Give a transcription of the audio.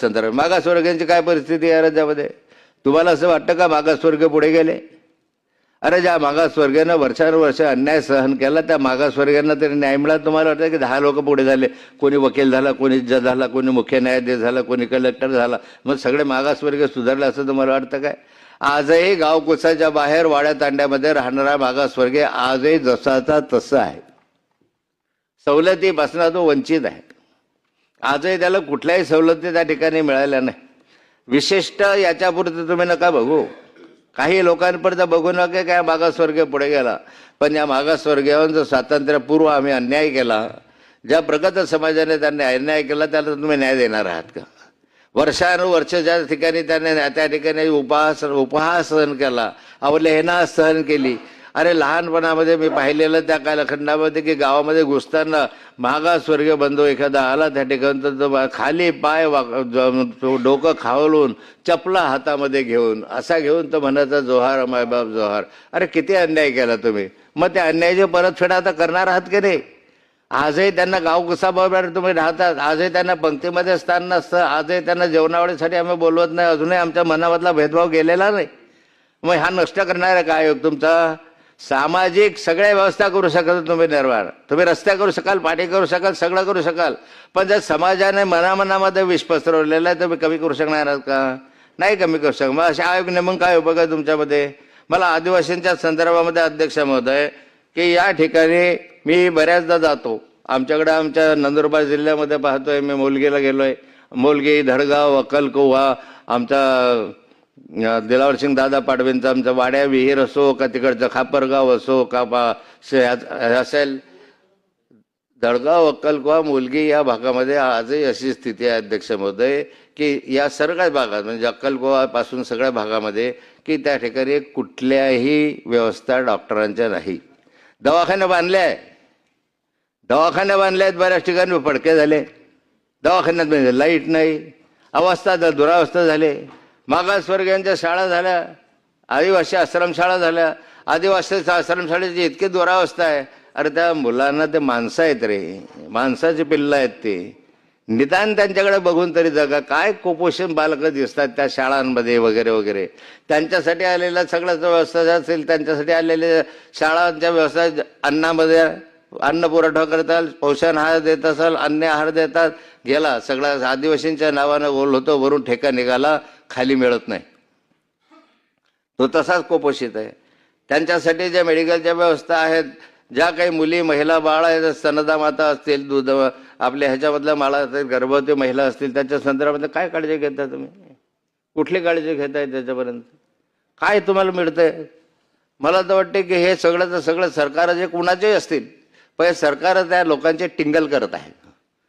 संदर्भ मागासवर्गांची काय परिस्थिती आहे राज्यामध्ये? तुम्हाला असं वाटतं का मागासवर्ग पुढे गेले? अरे ज्या मागासवर्गानं वर्षानुवर्ष अन्याय सहन केला त्या मागासवर्गीयांना तरी न्याय मिळाला. तुम्हाला वाटतं की दहा लोक पुढे झाले? कोणी वकील झाला कोणी जज झाला कोणी मुख्य न्यायाधीश झाला कोणी कलेक्टर झाला? मग सगळे मागासवर्गीय सुधारले असं तुम्हाला वाटतं काय? आजही गावकुसाच्या बाहेर वाड्या तांड्यामध्ये राहणारा मागासवर्गीय आजही जसाचा तसा आहे. सवलती तो वंचित आहे. आजही त्याला कुठल्याही सवलती त्या ठिकाणी मिळाल्या नाही. विशिष्ट याच्यापुरतं तुम्ही नका बघू. काही लोकांपर्यंत बघू नका काय मागासवर्गीय पुढे गेला. पण या मागासवर्गीयांचं स्वातंत्र्यपूर्व आम्ही अन्याय केला. ज्या प्रगत समाजाने त्यांनी अन्याय केला त्याला तुम्ही न्याय देणार आहात का? वर्षानुवर्ष ज्या ठिकाणी त्याने त्या ठिकाणी उपहास उपहास सहन केला अवलेहना सहन केली अरे लहानपणामध्ये मी पाहिलेलं त्या कालखंडामध्ये की गावामध्ये घुसताना मागासवर्गीय बंधू एखादा आला त्या ठिकाणी तर तो खाली पाय वा- डोकं खावलून चपला हातामध्ये घेऊन असा घेऊन तो म्हणायचा जोहार मायबाप जोहार. अरे किती अन्याय केला तुम्ही. मग त्या अन्यायाची परतफेड आता करणार आहात की नाही? आजही त्यांना गाव कसा बरोबर तुम्ही राहतात? आजही त्यांना पंक्तीमध्ये स्थान नसतं. आजही त्यांना जेवणावळीसाठी आम्ही बोलवत नाही. अजूनही आमच्या मनामधला भेदभाव गेलेला नाही. मग हा नष्ट करणार आहे काय हो तुमचा? सामाजिक सगळ्या व्यवस्था करू शकाल तुम्ही निर्माण. तुम्ही रस्त्या करू शकाल पाठी करू शकाल सगळं करू शकाल. पण जर समाजाने मनामनामध्ये विष पसरवलेलं आहे तुम्ही कमी करू शकणार आहात का? नाही कमी करू शकणार. मग अशा आयोग नेमून काय उपयोग आहे तुमच्यामध्ये? मला आदिवासींच्या संदर्भामध्ये अध्यक्ष महोदय की या ठिकाणी मी बऱ्याचदा जातो. आमच्याकडे आमच्या नंदुरबार जिल्ह्यामध्ये पाहतोय मी मोलगीला गेलोय. मोलगी धडगाव अक्कलकोवा आमचा दिलावर सिंग दादा पाडवेंचा आमचा वाड्या विहीर असो का तिकडचं खापरगाव असो का बा असेल. दडगाव अक्कलकुवा मुलगी या भागामध्ये आजही अशी स्थिती आहे अध्यक्ष महोदय की या सगळ्या भागात म्हणजे अक्कलकुवापासून सगळ्या भागामध्ये की त्या ठिकाणी कुठल्याही व्यवस्था डॉक्टरांच्या नाही. दवाखाने बांधले आहे. दवाखाने बांधले आहेत बऱ्याच ठिकाणी फडके झाले. दवाखान्यात म्हणजे लाइट नाही. अवस्था द- दुरावस्था झाले. मागासवर्गीयांच्या शाळा झाल्या आदिवासी आश्रमशाळा झाल्या. आदिवासी आश्रमशाळेची इतकी दुरावस्था आहे. अरे त्या मुलांना ते माणसं आहेत रे. माणसाची पिल्लं आहेत ते. निदान त्यांच्याकडे बघून तरी जगा. काय कुपोषण बालकं दिसतात त्या शाळांमध्ये वगैरे वगैरे. त्यांच्यासाठी आलेला सगळ्याच व्यवस्था असेल त्यांच्यासाठी आलेल्या शाळांच्या व्यवस्था अन्नामध्ये अन्न पुरवठा करताल पोषण आहार देत असाल अन्य आहार देतात गेला. सगळा आदिवासींच्या नावानं गोल होतो वरून ठेका निघाला. खाली मिळत नाही. तो तसाच कुपोषित आहे. त्यांच्यासाठी ज्या मेडिकलच्या व्यवस्था आहेत ज्या काही मुली महिला बाळ आहेत स्तनदा माता असतील दूध आपल्या ह्याच्यामधल्या माळा असतील गर्भवती महिला असतील त्याच्या संदर्भामध्ये काय काळजी घेता तुम्ही? कुठली काळजी घेताय त्याच्यापर्यंत? काय तुम्हाला मिळतंय? मला तर वाटते की हे सगळं तर सगळं सरकार जे कुणाचेही असतील पण हे सरकार त्या लोकांचे टिंगल करत आहे